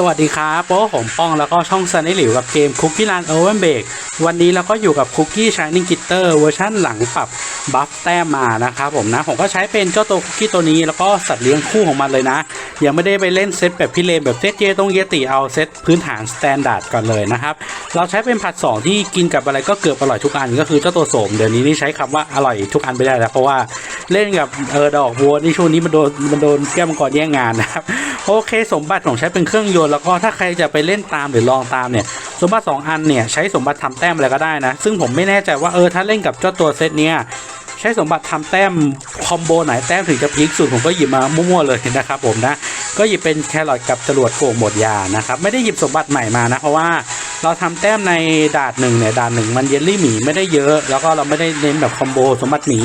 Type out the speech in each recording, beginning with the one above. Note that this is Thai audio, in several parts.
สวัสดีครับโป้ผมป้องแล้วก็ช่องซันนี่หลิวกับเกมคุกกี้รันโอเวนเบก วันนี้เราก็อยู่กับคุกกี้ชายนิ่งกิตเตอร์เวอร์ชันหลังปรับบัฟแต้มมานะครับผมนะ ผมก็ใช้เป็นเจ้าตัวคุกกี้ตัวนี้แล้วก็สัตว์เลี้ยงคู่ของมันเลยนะ ยังไม่ได้ไปเล่นเซตแบบพี่เลนแบบเซตเยตรงเยติเอาเซตพื้นฐานสแตนดาร์ดก่อนเลยนะครับ เราใช้เป็นผัดสองที่กินกับอะไรก็เกือบอร่อยทุกอันก็คือเจ้าตัวโสมเดี๋ยวนี้นี่ใช้คำว่าอร่อยทุกอันไปได้แล้วเพราะว่าเล่นกับเออดอกบัวนี่ช่วงนี้มันโดนมันโดนแก้มังกรแย่งงานนะครับโอเค สมบัติของใช้เป็นเครื่องยนต์แล้วก็ถ้าใครจะไปเล่นตามหรือลองตามเนี่ย สมบัติ 2 อันเนี่ยใช้สมบัติทำแต้มอะไรก็ได้นะ ซึ่งผมไม่แน่ใจว่าเออถ้าเล่นกับเจ้าตัวเซตเนี้ยใช้สมบัติทำแต้มคอมโบไหนแต้มถึงจะพีคสุดผมก็หยิบมามั่วๆเลยนะครับผมนะก็หยิบเป็นแครอทกับจรวดโกงหมดยานะครับไม่ได้หยิบสมบัติใหม่มานะเพราะว่าเราทำแต้มในดาดหนึ่งเนี่ยดาดหนึ่งมันเยลลี่หมีไม่ได้เยอะ แล้วก็เราไม่ได้เน้นแบบคอมโบสมบัติหมี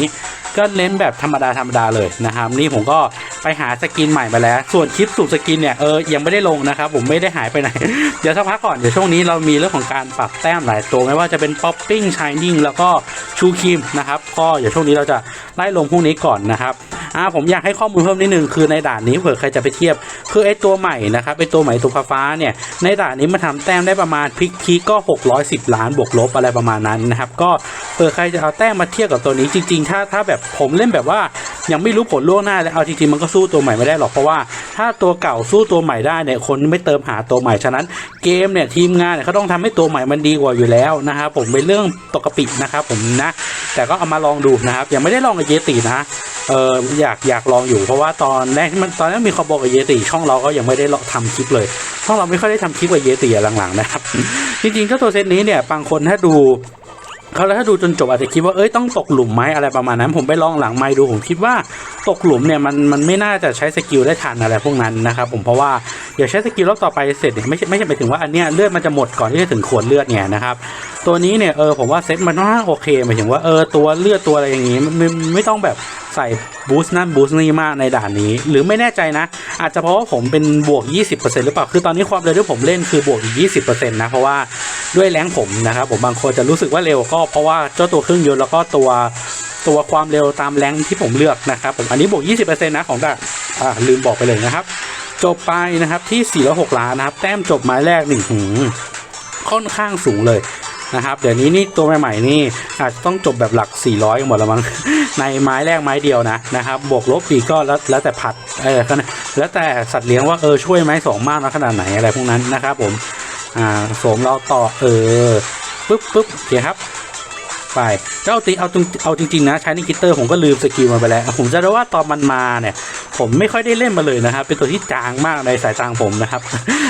ก็เน้นแบบธรรมดาธรรมดาเลยนะครับ นี่ผมก็ไปหาสกินใหม่มาแล้ว ส่วนคลิปสูตรสกินเนี่ยเออยังไม่ได้ลงนะครับ ผมไม่ได้หายไปไหน เดี๋ยวสักพักก่อนเดี๋ยวช่วงนี้เรามีเรื่องของการปรับแต้มหลายตัวไม่ว่าจะเป็นป๊อปปิ้งชายนิ่งแล้วก็ชูครีมนะครับก็เดี๋ยวช่วงนี้เราจะไล่ลงพวกนี้ก่อนนะครับอ่าผมอยากให้ข้อมูลเพิ่มนิดนึงคือในด่านนี้เผื่อใครจะไปเทียบ คือไอ้ตัวใหม่นะครับไอ้ตัวใหม่ตัวฟ้าเนี่ยในด่านนี้มาทำแต้มได้ประมาณพลิกพีก็ 610 ล้านบวกลบอะไรประมาณนั้นนะครับก็ เผื่อใครจะเอาแต้มมาเทียบกับตัวนี้จริงๆ ถ้าถ้าแบบผมเล่นแบบว่ายังไม่รู้ผลล่วงหน้าเลยเอาจริงๆมันก็สู้ตัวใหม่ไม่ได้หรอกเพราะว่า ถ้าตัวเก่าสู้ตัวใหม่ได้เนี่ยคนไม่เติมหาตัวใหม่ฉะนั้นเกมเนี่ยทีมงานเนี่ยเขาต้องทำให้ตัวใหม่มันดีกว่าอยู่แล้วนะครับผมเป็นเรื่องปกตินะครับผมนะ แต่ก็เอามาลองดูนะครับยังไม่ได้ลองกับเยตินะเอออยากอยากลองอยู่เพราะว่าตอนแรกที่มันตอนนั้นมีคอมโบกับเยติช่องเราก็ยังไม่ได้ลองทำคลิปเลยช่องเราไม่ค่อยได้ทำคลิปกับเยติอะหลังๆนะครับจริงๆเจ้าตัวเซตนี้เนี่ยบางคนถ้าดู เขาแล้วถ้าดูจนจบอาจจะคิดว่าเอ้ยต้องตกหลุมไหมอะไรประมาณนั้น ผมไปลองหลังไมค์ดูผมคิดว่าตกหลุมเนี่ยมันมันไม่น่าจะใช้สกิลได้ทันอะไรพวกนั้นนะครับผมเพราะว่าเดี๋ยวใช้สกิลรอบต่อไปเสร็จเนี่ยไม่ใช่ไม่ใช่ไปถึงว่าอันเนี้ยเลือดมันจะหมดก่อนที่จะถึงขวดเลือดเนี่ยนะครับตัวนี้เนี่ยเออผมว่าเซ็ตมันน่าโอเคหมายถึงว่าเออตัวเลือดตัวอะไรอย่างงี้ไม่ไม่ต้องแบบใส่บูสต์นั่นบูสต์นี่มากในด่านนี้ หรือไม่แน่ใจนะ อาจจะเพราะว่าผมเป็นบวก 20%หรือเปล่าคือตอนนี้ความเร็วที่ผมเล่นคือบวกอีก20%นะเพราะว่า ด้วยแรงผมนะครับผมบางคนจะรู้สึกว่าเร็วก็เพราะว่าเจ้าตัวเครื่องยนต์แล้วก็ตัวตัวความเร็วตามแรงที่ผมเลือกนะครับผมอันนี้บวก 20%นะของดาอ่าลืมบอกไปเลยนะครับ จบไปนะครับที่406ล้านนะครับ แต้มจบไม้แรกหนึ่งหืมค่อนข้างสูงเลยนะครับเดี๋ยวนี้นี่ตัวใหม่ๆนี่อาจจะต้องจบแบบหลัก 400กันหมดแล้วมั้งในไม้แรกไม้เดียวนะนะครับบวกลบอีก็แล้วแล้วแต่ผัดเออแล้วแต่สัตว์เลี้ยงว่าเออช่วยไหมสองมากน้อยขนาดไหนอะไรพวกนั้นนะครับผม อ่าสวมเราต่อเออปึ๊บปึ๊บโอเคครับไปเจ้าตีเอาจริงเอาจริงๆนะใช้นิกิเตอร์ผมก็ลืมสกิลมันไปแล้ว ผมจะได้ว่าตอนมันมาเนี่ย ผมไม่ค่อยได้เล่นมาเลยนะครับ เป็นตัวที่จางมากในสายตางผมนะครับ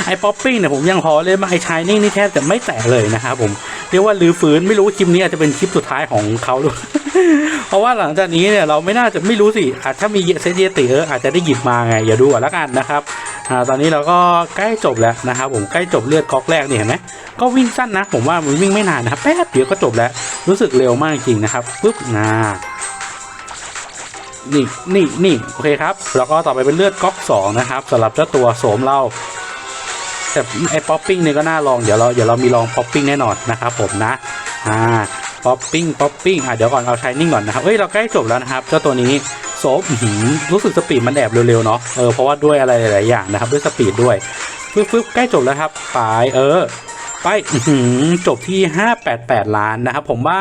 ไอ้ป๊อปปิ้งเนี่ยผมยังพอเล่นมาไอ้ชายนิ่งนี่แทบจะไม่แตะเลยนะครับผมเรียกว่าลือฟื้นไม่รู้คลิปนี้อาจจะเป็นคลิปสุดท้ายของเขาด้วยเพราะว่าหลังจากนี้เนี่ยเราไม่น่าจะไม่รู้สิอาจถ้ามีเซตเยติเอออาจจะได้หยิบมาไงอย่าดูก่อนแล้วกันนะครับ อ่าตอนนี้เราก็ใกล้จบแล้วนะครับผมใกล้จบเลือดก๊อกแรกนี่เห็นไหมก็วิ่งสั้นนะ ผมว่ามันวิ่งไม่นานนะครับแป๊บเดียวก็จบแล้วรู้สึกเร็วมากจริงนะครับปุ๊บนานี่นี่นี่โอเคครับ แล้วก็ต่อไปเป็นเลือดก๊อกสองนะครับสำหรับเจ้าตัวโสมเราแต่ไอ้ป๊อปปิ้งเนี่ยก็น่าลองเดี๋ยวเราเดี๋ยวเรามีลองป๊อปปิ้งแน่นอนนะครับผมนะอ่าป๊อปปิ้งป๊อปปิ้งอะเดี๋ยวก่อนเอาชายนิ่งก่อนนะครับเอ้ยเราใกล้จบแล้วนะครับเจ้าตัวนี้ ซฟรู้สึกสปีดมันแอบเร็วๆเนาะเออเพราะว่าด้วยอะไรหลายๆอย่างนะครับ ด้วยสปีดด้วยฟึบฟึบใกล้จบแล้วครับไปเออไปหือจบที่ 588 ล้านนะครับ ผมว่า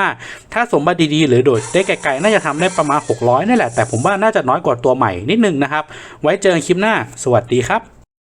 ถ้าสมบัติดีๆ หรือโดดได้ไกลๆ น่าจะทำได้ประมาณ 600นี่แหละ แต่ผมว่าน่าจะน้อยกว่าตัวใหม่นิดนึงนะครับ ไว้เจอกันคลิปหน้า สวัสดีครับ